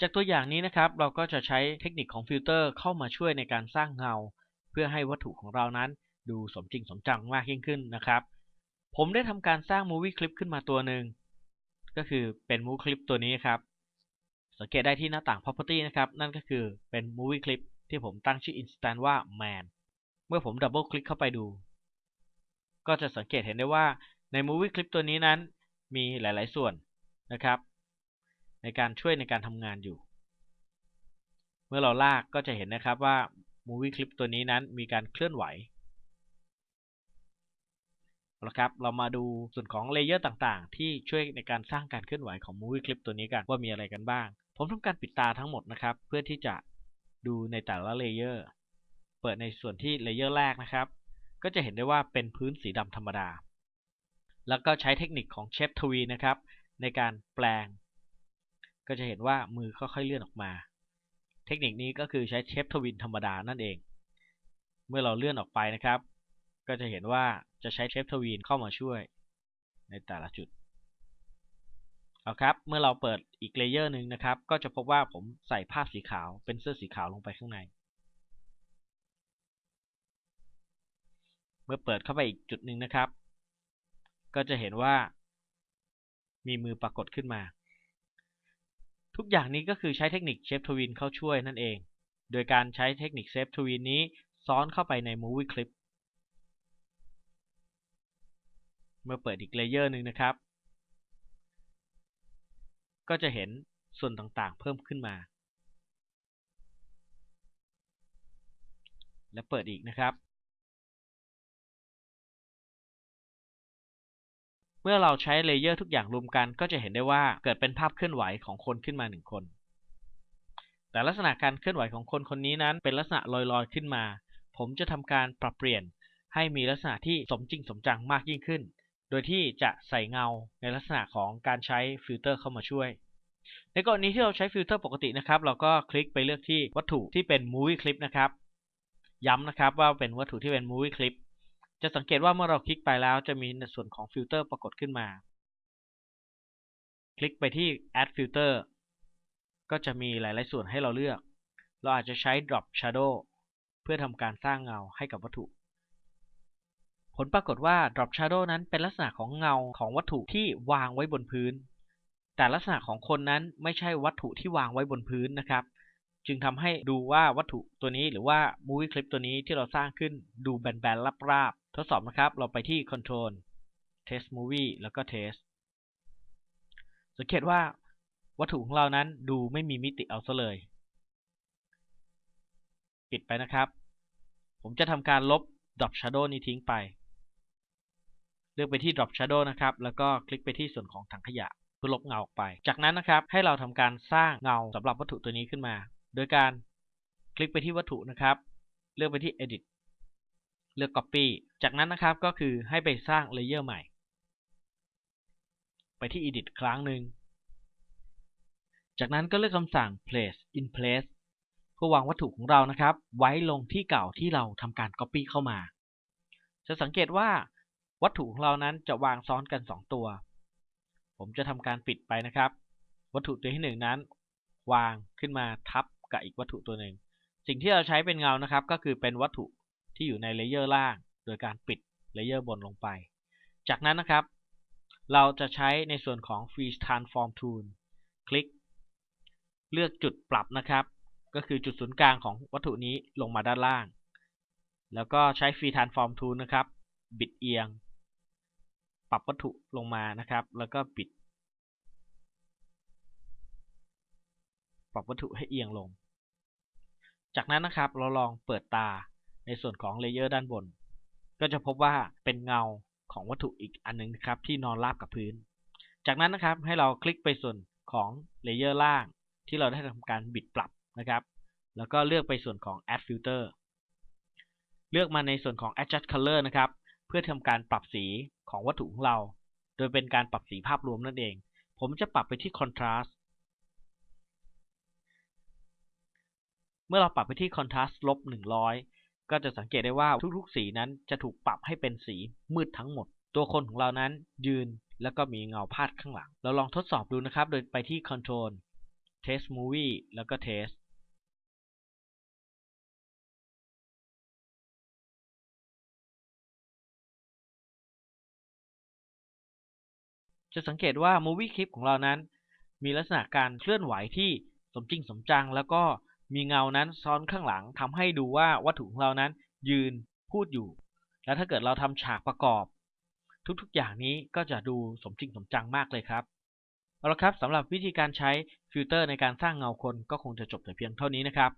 จากตัวอย่างนี้นะครับ เราก็จะใช้เทคนิคของฟิลเตอร์เข้ามาช่วยในการสร้างเงา เพื่อให้วัตถุของเรานั้นดูสมจริงสมจังมากยิ่งขึ้นนะครับ ผมได้ทำการสร้าง Movie Clip ขึ้นมาตัวหนึ่งก็คือเป็น Movie Clip ตัวนี้ครับ สังเกตได้ที่หน้าต่าง Property นะครับ นั่นก็คือเป็น Movie Clip ที่ผมตั้งชื่อ Instance ว่า Man เมื่อผมดับเบิลคลิกเข้าไปดู ก็จะสังเกตเห็นได้ว่าใน Movie Clip ตัวนี้นั้นมีหลาย ๆ ส่วนนะครับ ในการช่วยในการทำงานอยู่ เมื่อเราลากก็จะเห็นนะครับว่า Movie Clip ตัวนี้นั้นมีการเคลื่อนไหวเอาละครับ เรามาดูส่วนของเลเยอร์ต่างๆ ที่ช่วยในการสร้างการเคลื่อนไหวของ Movie Clip ตัวนี้กันว่ามีอะไรกันบ้าง ผมทำการปิดตาทั้งหมดนะครับ เพื่อที่จะดูในแต่ละเลเยอร์ เปิดในส่วนที่เลเยอร์แรกนะครับ ก็จะเห็นได้ว่าเป็นพื้นสีดำธรรมดา แล้วก็ใช้เทคนิคของเชฟทวีนะครับ ในการแปลง ก็จะเห็นว่ามือค่อยๆเลื่อนออกมา เทคนิคนี้ก็คือใช้เชฟทวินธรรมดานั่นเอง เมื่อเราเลื่อนออกไปนะครับ ก็จะเห็นว่าจะใช้เชฟทวีนเข้ามาช่วย ในแต่ละจุดเอาครับ เมื่อเราเปิดอีกเลเยอร์หนึ่งนะครับ ก็จะพบว่าผมใส่ภาพสีขาวเป็นเสื้อสีขาวลงไปข้างใน เมื่อเปิดเข้าไปอีกจุดหนึ่งนะครับ ก็จะเห็นว่า มีมือปรากฏขึ้นมา ทุกอย่างนี้ก็คือใช้เทคนิคเชฟทวินเข้าช่วยนั่นเอง โดยการใช้เทคนิคเชฟทวินนี้ซ้อนเข้าไปใน Movie Clip เมื่อเปิดอีกเลเยอร์หนึ่งนะครับ ก็จะเห็นส่วนต่างๆเพิ่มขึ้นมา และเปิดอีกนะครับ เมื่อเราใช้เลเยอร์ทุกอย่างรวมกัน ก็จะเห็นได้ว่าเกิดเป็นภาพเคลื่อนไหวของคนขึ้นมาหนึ่งคน แต่ลักษณะการเคลื่อนไหวของคนคนนี้นั้นเป็นลักษณะลอยๆขึ้นมา ผมจะทำการปรับเปลี่ยนให้มีลักษณะที่สมจริงสมจังมากยิ่งขึ้น โดยที่จะใส่เงาในลักษณะของการใช้ฟิลเตอร์เข้ามาช่วย ในกรณีที่เราใช้ฟิลเตอร์ปกตินะครับ เราก็คลิกไปเลือกที่วัตถุที่เป็น Movie Clip นะครับ ย้ำนะครับว่าเป็นวัตถุที่เป็น Movie Clip จะสังเกตว่าเมื่อเราคลิกไปแล้วจะมีในส่วนของฟิลเตอร์ปรากฏขึ้นมา คลิกไปที่ Add Filter ก็จะมีหลาย ๆ ส่วนให้เราเลือก เราอาจจะใช้ Drop Shadow เพื่อทำการสร้างเงาให้กับวัตถุ ผลปรากฏว่า Drop Shadow นั้นเป็นลักษณะของเงาของวัตถุที่วางไว้บนพื้น แต่ลักษณะของคนนั้นไม่ใช่วัตถุที่วางไว้บนพื้นนะครับ จึงทำให้ดูว่าวัตถุตัวนี้หรือว่า Movie Clip ตัวนี้ที่เราสร้างขึ้นดูแบนๆราบๆทดสอบนะครับ เราไปที่ Control Test Movie แล้วก็ Test สังเกตว่าวัตถุของเรานั้นดูไม่มีมิติเอาซะเลย ปิดไปนะครับ ผมจะทำการลบ Drop Shadow นี้ทิ้งไป เลือกไปที่ Drop Shadow นะครับ แล้วก็คลิกไปที่ส่วนของถังขยะเพื่อลบเงาออกไป จากนั้นนะครับให้เราทำการสร้างเงาสำหรับวัตถุตัวนี้ขึ้นมา โดยการคลิกไปที่วัตถุนะครับ เลือกไปที่ Edit เลือก Copy จากนั้นนะครับก็คือให้ไปสร้างเลเยอร์ใหม่ ไปที่ Edit ครั้งหนึ่ง จากนั้นก็เลือกคำสั่ง place in place เพื่อวางวัตถุของเรานะครับ ไว้ลงที่เก่าที่เราทำการ Copy เข้ามา จะสังเกตว่าวัตถุของเรานั้นจะวางซ้อนกัน 2 ตัว ผมจะทำการปิดไปนะครับ วัตถุตัวที่ 1 นั้น วางขึ้นมาทับ กับอีกวัตถุตัวหนึ่ง สิ่งที่เราใช้เป็นเงานะครับ ก็คือเป็นวัตถุที่อยู่ในเลเยอร์ล่าง โดยการปิดเลเยอร์บนลงไป จากนั้นนะครับ เราจะใช้ในส่วนของ Freeze Transform Tool คลิก เลือกจุดปรับนะครับ ก็คือจุดศูนย์กลางของวัตถุนี้ลงมาด้านล่าง แล้วก็ใช้ Free Transform Tool นะครับ บิดเอียง ปรับวัตถุลงมานะครับ แล้วก็บิด ปรับวัตถุให้เอียงลง จากนั้นนะครับเราลองเปิดตาในส่วนของเลเยอร์ด้านบน ก็จะพบว่าเป็นเงาของวัตถุอีกอันนึงครับที่นอนราบกับพื้น จากนั้นนะครับให้เราคลิกไปส่วนของเลเยอร์ล่าง ที่เราได้ทำการบิดปรับนะครับ แล้วก็เลือกไปส่วนของ add filter เลือกมาในส่วนของ adjust color นะครับ เพื่อทำการปรับสีของวัตถุของเรา โดยเป็นการปรับสีภาพรวมนั่นเอง ผมจะปรับไปที่ contrast เมื่อเราปรับไปที่ contrast ลบ100 ก็จะสังเกตได้ว่าทุกๆ สีนั้นจะถูกปรับให้เป็นสีมืดทั้งหมด ตัวคนของเรานั้นยืนแล้วก็มีเงาพาดข้างหลัง เราลองทดสอบดูนะครับ โดยไปที่ control test movie แล้วก็ test จะสังเกตว่า Movie Clip ของเรานั้น มีลักษณะการเคลื่อนไหวที่สมจริงสมจัง แล้วก็ มีเงานั้นซ้อนข้างหลังทำให้ดูว่าวัตถุของเรานั้นยืนพูดอยู่ แล้วถ้าเกิดเราทำฉากประกอบ ทุกๆอย่างนี้ก็จะดูสมจริงสมจังมากเลยครับเอาละครับสำหรับวิธีการใช้ฟิลเตอร์ในการสร้างเงาคนก็คงจะจบแต่เพียงเท่านี้นะครับ